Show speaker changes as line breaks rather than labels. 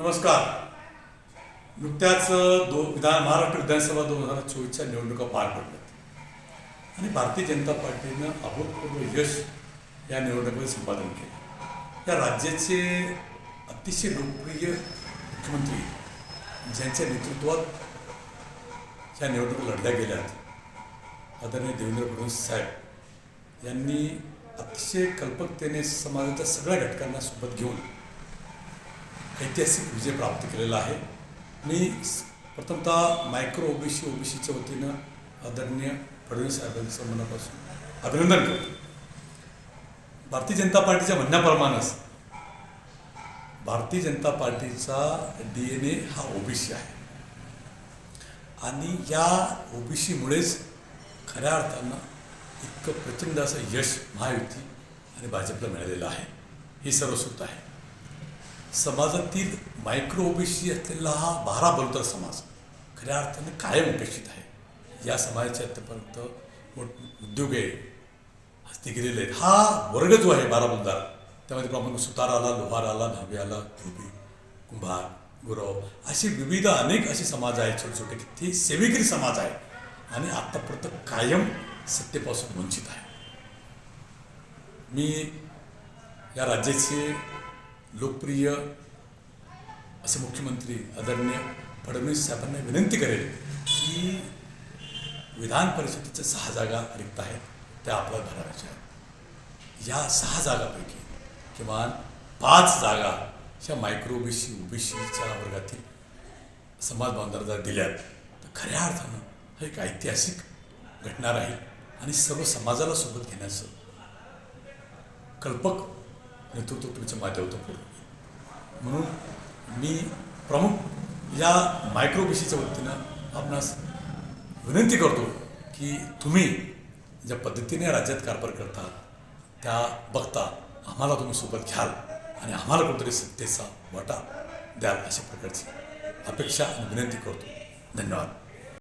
नमस्कार. नुकत्याच दो विधान महाराष्ट्र विधानसभा दोन हजार चोवीसच्या निवडणुका पार पडल्यात. आणि भारतीय जनता पार्टीनं अभूतपूर्व यश या निवडणुकीमध्ये संपादन केलं. या राज्याचे अतिशय लोकप्रिय मुख्यमंत्री ज्यांच्या नेतृत्वात या निवडणुका लढल्या गेल्यात आदरणीय देवेंद्र फडणवीस साहेब यांनी अतिशय कल्पकतेने समाजाच्या सगळ्या घटकांना सोबत घेऊन ऐतिहासिक विजय प्राप्त केलेला आहे. मी प्रथमतः मायक्रो ओबीसी ओबीसीच्या वतीनं आदरणीय फडणवीस साहेबांचं मनापासून अभिनंदन करतो. भारतीय जनता पार्टीच्या म्हणण्याप्रमाणेच भारतीय जनता पार्टीचा डी एन ए हा ओबीसी आहे. आणि या ओबीसीमुळेच खऱ्या अर्थानं इतकं प्रचंड असं यश महायुती आणि भाजपला मिळालेलं आहे. ही सर्वसुद्धा आहे. समाजातील मायक्रो ओबीसी असलेला हा बारा बलुतर समाज खऱ्या अर्थाने कायम उपेक्षित आहे. या समाजाचे आतापर्यंत मोठ उद्योग आहे हस्ती केलेले आहेत. हा वर्ग जो आहे बारा बलुदार त्यामध्ये प्रमाण सुतार आला लोहार आला न्हावी आला धोबी कुंभार गुरव असे विविध अनेक असे समाज आहेत छोटे छोटे की ते सेवेकरी समाज आहे आणि आत्तापर्यंत कायम सत्तेपासून वंचित आहे. मी या राज्याचे लोकप्रिय असे मुख्यमंत्री आदरणीय फडणवीस साहेबांना विनंती करेल की विधान परिषदेच्या सहा जागा रिक्त आहेत त्या आपल्या भरायच्या आहेत. या सहा जागापैकी किमान पाच जागा ह्या मायक्रो ओबीसी ओबीसीच्या वर्गातील समाज बांधवांना जर दिल्यात. तर खऱ्या अर्थानं हा एक ऐतिहासिक घटना राहील आणि सर्व समाजाला सोबत घेण्याचं कल्पक नेतृत्व तुमच्या माध्यम होतं म्हणून मी प्रमुख या मायक्रो बीसीच्या वतीनं आपणास विनंती करतो की तुम्ही ज्या पद्धतीने राज्यात कारभार करता त्या बघता आम्हाला तुम्ही सोबत घ्याल आणि आम्हाला कुठेतरी सत्तेचा वाटा द्याल अशा प्रकारची अपेक्षा आणि विनंती करतो. धन्यवाद.